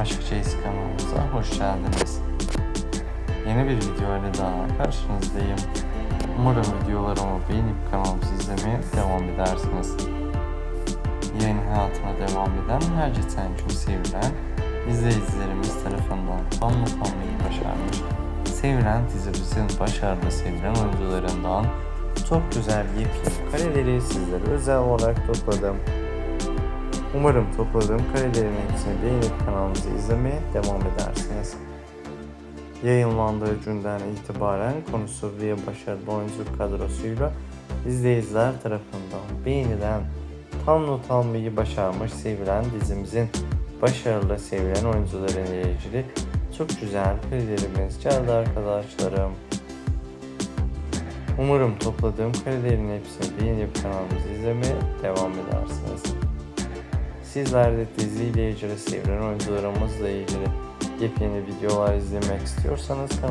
Aşk Çeyiz kanalımıza hoş geldiniz. Yeni bir video ile daha karşınızdayım. Umarım videolarımı beğenip kanalımızı izlemeye devam edersiniz. Yayın hayatına devam eden her geçen gün sevilen izleyicilerimiz tarafından anlatanmayı başarmış. Sevilen dizimizin başarılı sevilen oyuncularından çok güzel yepyeni kareleri sizlere özel olarak topladım. Umarım topladığım karelerin hepsini beğenip kanalımızı izlemeye devam edersiniz. Yayınlandığı günden itibaren konusu ve başarılı oyuncu kadrosuyla izleyiciler tarafından beğenilen tam not almayı başarmış sevilen dizimizin başarılı sevilen oyuncularıyla ilgili çok güzel karelerimiz geldi arkadaşlarım. Umarım topladığım karelerin hepsini beğenip kanalımızı izlemeye devam edersiniz. Sizler de diziyle ilgili, sevilen oyuncularımızla ilgili yepyeni videolar izlemek istiyorsanız kanalımıza